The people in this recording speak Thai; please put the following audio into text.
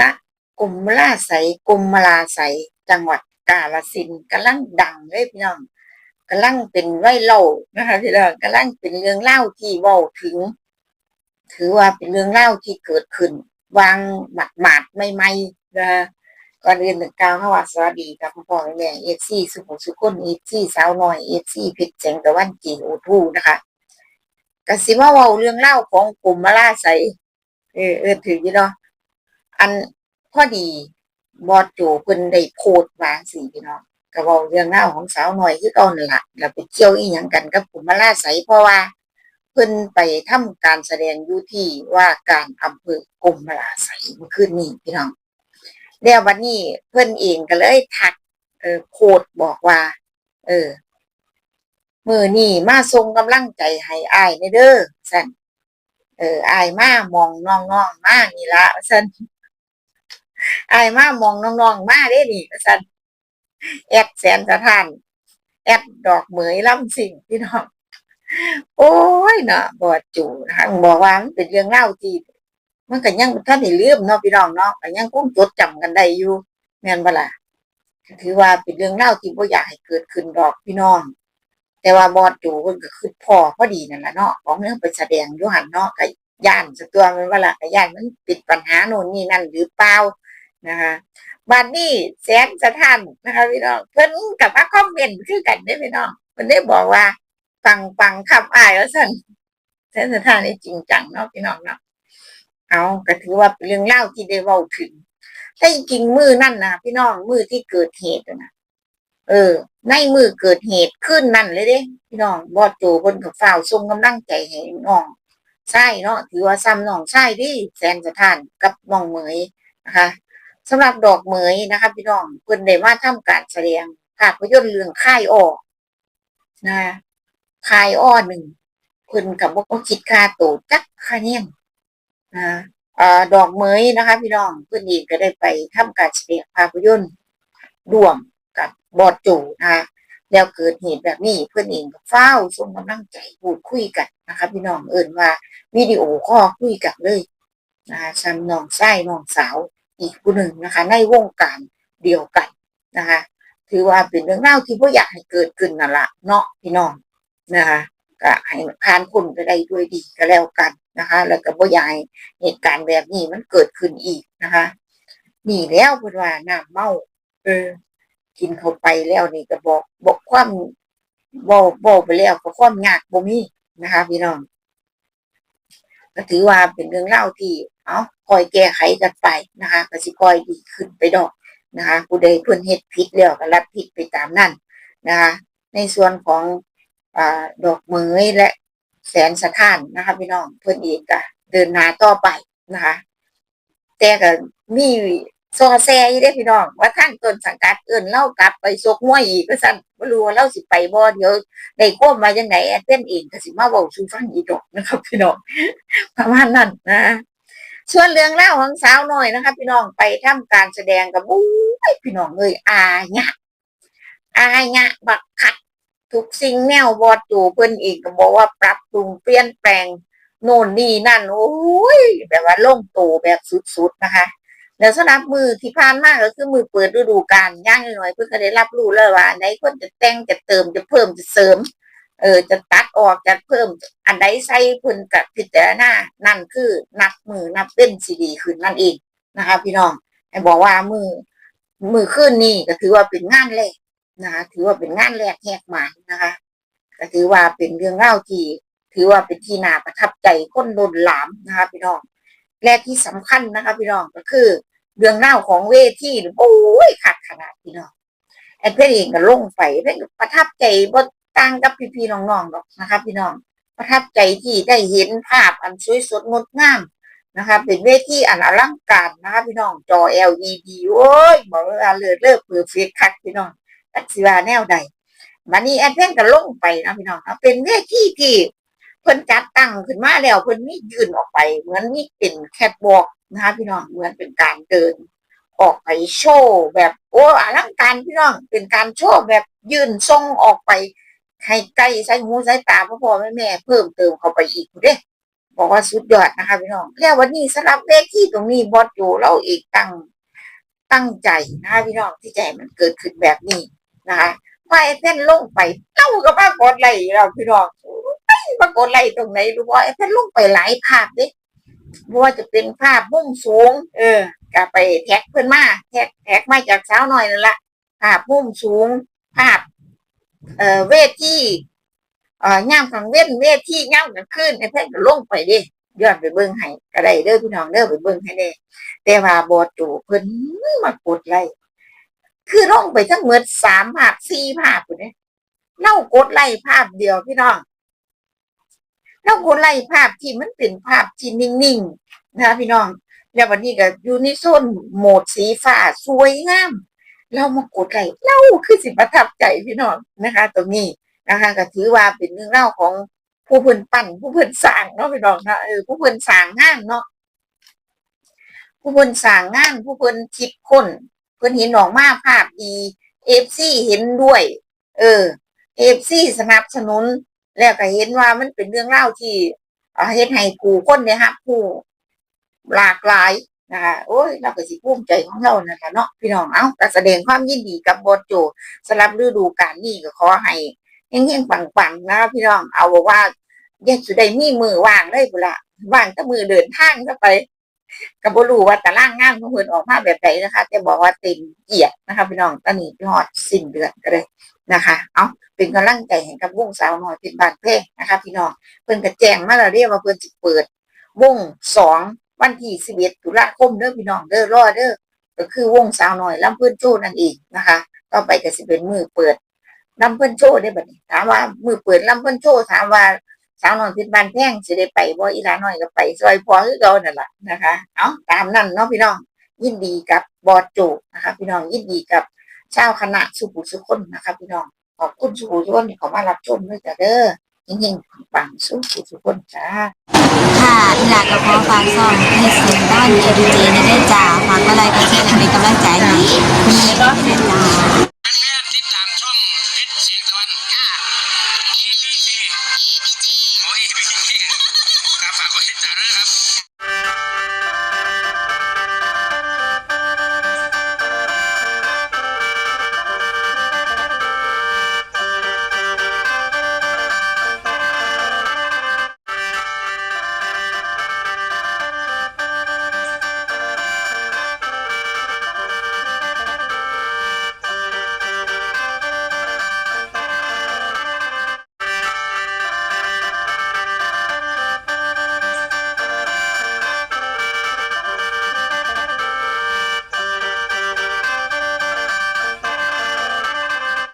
ณกรมราไสยกรมมลาไสจังหวัดกาฬสินธุ์กำลังดังเลยพี่น้องกำลังเป็นไวรัลนะคะพี่น้องกำลังเป็นเรื่องเล่าที่เว้าถึง ถือว่าเป็นเรื่องเล่าที่เกิดขึ้น วางหมัดหมาดๆใหม่นะก่อนอื่นหนึ่งกล่าวว่าสวัสดีกับพ่อพ่อแม่เอฟซีสุขุสุขคนเอฟซีสาวน้อยเอฟซีเพชรแสงตะวันจีโอทูนะคะกสิมาเว้าเรื่องเล่าของกลุ่มมาลาไสเออเออถืออยู่เนาะ อันพอดีบอดโจเพิ่นได้โพสต์วางสิพี่น้องก็เว้าเรื่องเล่าของสาวหน้อยคือเก่านั่นละแล้วไปเกี่ยวอีหยังกันกับกลุ่มมาลาไสเพราะว่า เพิ่นไปทำการแสดงอยู่ที่ว่าการอำเภอกรมราไสเมื่อคืนนี้พี่น้องแล้ววันนี้เพิ่นเองก็เลยทักเออโพสต์บอกว่า เออมือนี่มาส่งกำลังใจให้อายในเด้อสั่นเอออายมามองน้องๆมานี่ละสั่น อายมามองน้องๆมาเด้นี่สันแอดแสนสะท้าน แอดดอกเหมยล่ำสิ่งพี่น้อง โอ้ยเนาะบอดจูนะคะบอกว่ามันเป็นเรื่องเล่าที่มันก็ยังท่านได้ลืมเนาะพี่น้องเนาะก็ยังคงจดจำกันได้อยู่แม่นบ่ล่ะถือว่าเป็นเรื่องเล่าที่บ่อยากให้เกิดขึ้นดอกพี่น้อง แต่ว่าบอดจูเพิ่นก็คือพ่อพอดีนั่นแหละเนาะของเรื่องไปแสดงยู่หั่นเนาะก็ย่านสตัวมันว่าล่ะก็ย่านมันติดปัญหาโน่นนี่นั่นหรือเปล่า นะคะบัดนี้แสนสะท้านนะคะพี่น้องเพิ่นก็มาคอมเมนต์คือกันเด้พี่น้องเพิ่นได้บอกว่าฟังฟังคำอ้ายแล้วสั่นเส้นสถานนี่จริงจังเนาะพี่น้องเนาะเอาก็ถือว่าเป็นเรื่องเล่าที่ได้เว้าถึงแต่จริงมือนั่นนะพี่น้องมือที่เกิดเหตุนะเออ ในมือเกิดเหตุขึ้นนั่นเลยเด้ พี่น้องบอดโจบนกับฝ่าวทรงกำลังใจให้น้องใช่เนาะถือว่าซ้ำน้องใช่ดิแสนสถานกับน้องเหมยนะคะ สำหรับดอกเหมยนะคะพี่น้องเพิ่นได้มาทำการแสดงภาพยนตร์เรื่องค่ายออกนะค่ายอ้อหนึ่งเพิ่นกับบ่คิดค่าโตจักค่าเนียนะอ่าดอกเหมยนะคะ พี่น้องเพิ่นเองก็ได้ไปทำการแสดงภาพยนตร์ร่วมกับบอดโจนะคะแล้วเกิดเหตุแบบนี้เพื่อนเองก็เฝ้าส่งกำลังใจพูดคุยกันนะคะ พี่น้องเอิ่นว่าวิดีโอคอคุยกันเลยนะคะซ้ำน้องไส้น้องสาว อีกผู้หนึ่งนะคะ ในวงการเดียวกันนะคะ ถือว่าเป็นเรื่องเล่าที่พ่อยากให้เกิดขึ้นนั่นละเนาะพี่น้องนะคะก็ให้ผ่านพ้นไปได้ด้วยดีก็แล้วกันนะคะ แล้วก็บ่อยากให้เหตุการณ์แบบนี้มันเกิดขึ้นอีกนะคะนี่แล้วเพิ่นว่าน้ำเมาเออ กินเข้าไปแล้วนี่ก็บอกบอกความบ่บ่ไปแล้วก็ความยากบ่มีนะคะ พี่น้องก็ถือว่าเป็นเรื่องเล่าที่ เอา คอยแก้ไขกันไปนะคะก็สิคอยดีขึ้นไปดอกนะคะผู้ใดเพิ่นเฮ็ดผิดแล้วก็รับผิดไปตามนั้นนะคะในส่วนของอ่าดอกเมยและแสนสะท้านนะคะพี่น้องเพิ่นเองก็เดินหน้าต่อไปนะคะแต่ก็มีซอแซอยู่เด้พี่น้องว่าทางต้นสังกัดเอิ้นเล่ากลับไปซกมวยอีกก็ซั่นบ่รู้ว่าเราสิไปบ่เดี๋ยวได้ความมาจังไดแอดเป็นเองก็สิมาเว้าสู่ฟังอีกดอกนะครับพี่น้องประมาณนั้นนะ ส่วนเรื่องเล่าวของสาวน้อยนะคะ พี่น้องไปทำการแสดงกับบู๊ยพี่น้องเอ้ยอายะอายะบักคัดทุกสิ่งแนวบอดจูเพิ่นองก็บอกว่าปรับปรุงเปลี่ยนแปลงโน่นนี่นั่น โอ้ยแบบว่าลงโตแบบสุดๆนะคะแล้วสำหรับมือที่ผ่านมากก็คือมือเปิดฤดูกาลย่างหน่อยเพิ่นก็ได้รับรู้แล้วว่าอันไหนควรจะแต่งจะเติมจะเพิ่มจะเสริม เออจะตัดออกจะเพิ่ม อันใดใส่เพิ่นกับพิจารณานั่นคือนับมือนับเป็นสีดีขึ้นนั่นเองนะคะ พี่น้องให้บอกว่ามือมือขึ้นนี่ก็ถือว่าเป็นงานแรกนะคะ ถือว่าเป็นงานแรกแหกหมานนะคะ ก็ถือว่าเป็นเรื่องเล่าที่ถือว่าเป็นที่น่าประทับใจคนโดนหลามนะคะ พี่น้องและที่สำคัญนะคะ พี่น้องก็คือ เรื่องเล่าของเวทีโอ้ยขัดขนาดพี่น้องแอดเพนเองก็ลงไปเพ่นก็ประทับใจบ่ ต่างกับพี่ๆน้องๆหรอกนะคะพี่น้องประทับใจที่ได้เห็นภาพอันสวยสดงดงามนะคะ เป็นเวทีอันอลังการนะคะพี่น้องจอ LED โอ้ยบอกเลยเลือเลือเปื่อเฟียคักพี่น้องตักสิวาแนวใดวันนี้แอดเพนก็ลงไปนะพี่น้องเป็นเวทีที่เพิ่นจัดตั้งขึ้นมาแล้วเพิ่นมียืนออกไป เหมือนมีเป็นแคทวอล์กนะคะพี่น้องเหมือนเป็นการเดิน ออกไปโชว์แบบโอ้อลังการพี่น้องเป็นการโชว์แบบยืนทรงออกไป ให้ใกล้ใส่หูใส่ตาพ่อพ่อแม่แม่เพิ่มเติมเข้าไปอีกเด้บอกว่าสุดยอดนะคะพี่น้องแล้ววันนี้สำหรับเวทีตรงนี้บอสโจเราเอกตั้งตั้งใจนะคะพี่น้องที่ใจมันเกิดขึ้นแบบนี้นะคะว่าไอ้เพ่นลงไปเต้ากับว่ากดไลค์เราพี่น้องไอ้มากดไลค์ตรงไหนรู้ว่าไอ้เพ่นลงไปหลายภาพเด้ว่าจะเป็นภาพมุมสูง เออก็ไปแท็กเพื่อนมาแท็กแท็กมาจากสาวหน่อยนั่นละภาพมุมสูง ภาพ เอ่อเวทีเอ่อย่ามกลางเว้นเวทีย่ามกลางคืนไอ้เพ่นก็ลงไปดิย้อนไปเบิ่งให้ก็ได้เด้อพี่น้องเด้อไปเบิ่งให้เด้แต่ว่าบอโจเพิ่นมากดไลค์คือลงไปทั้งหมดสามภาพสี่ภาพพุ่นเด้เล่ากดไลค์ภาพเดียวพี่น้องเล่ากดไลค์ภาพที่มันเป็นภาพที่นิ่งๆนะพี่น้องแล้ววันนี้ก็อยู่ในโซนโหมดสีฟ้าสวยงาม เรามากดไลค์เราคือสิประทับใจพี่น้องนะคะ ตรงนี้นะคะก็ถือว่าเป็นเรื่องเล่าของผู้เพิ่นปั้นผู้เพิ่นสร้างเนาะพี่น้องนะเออผู้เพิ่นสร้างงานเนาะผู้เพิ่นสร้างงานผู้เพิ่นคิดคนเพิ่นเห็นออกมาภาพดีเอฟซีเห็นด้วย เออเอฟซีสนับสนุน แล้วก็เห็นว่ามันเป็นเรื่องเล่าที่เอ่อเฮ็ดให้ผู้คนเนี่ยฮะผู้หลากหลาย นะคะโอ้ยเราก็สิภูมิใจของเรานะคะเนาะพี่น้องเอ้าก็แสดงความยินดีกับบอสโจสำหรับฤดูกาลนี้ก็ขอให้เฮงๆปังๆนะคะพี่น้องเอาว่าอยากสุดได้มีมือว่างเลยบุละว่างแต่มือเดินทางเข้าไปก็บ่รู้ว่าตารางงานของเพิ่นออกมาแบบไหนนะคะ แต่บอกว่าเต็มเอียดนะคะ พี่น้องตอนนี้พี่ฮอดสิ้นเดือนก็เลยนะคะ เอาเป็นกำลังใจให้กับวงสาวน้อยเป็นบานเพลงนะคะ พี่น้องเพิ่นก็แจ้งมาแล้วเรียกว่าเพิ่นสิเปิดวงสอง วันที่สิบเอ็ดตุลาคมเด้อพี่น้องเด้อรอเด้อก็คือวงสาวน้อยลำเพื่อนโชว์นั่นเองนะคะ ต่อไปก็สิเป็นมือเปิดลำเพื่อนโชว์ได้บัดนี้ ถามว่ามือเปิดลำเพื่อนโชว์ถามว่าสาวน้อยพินบ้านแพงสิได้ไปบ่อีหลาน้อยก็ไปซอยพอคือเก่านั่นแหละนะคะ เอาตามนั้นเนาะพี่น้อง ยินดีกับบอสโจนะคะ พี่น้องยินดีกับชาวคณะสุขุสุคนนะคะ พี่น้องขอบคุณสุขุสุคนที่เขามารับชมด้วยจ้ะเด้อ ยิ่งๆปังสู้ทุกคนจ้าค่ะอีหลากกระเพาะฟังซ่องให้เสียด้านเอดีเจนะได้จ่าฟังอะไรก็แช่นเนกำลังใจนี้คุณม่ก็เป็นลาติดเพรเสียงว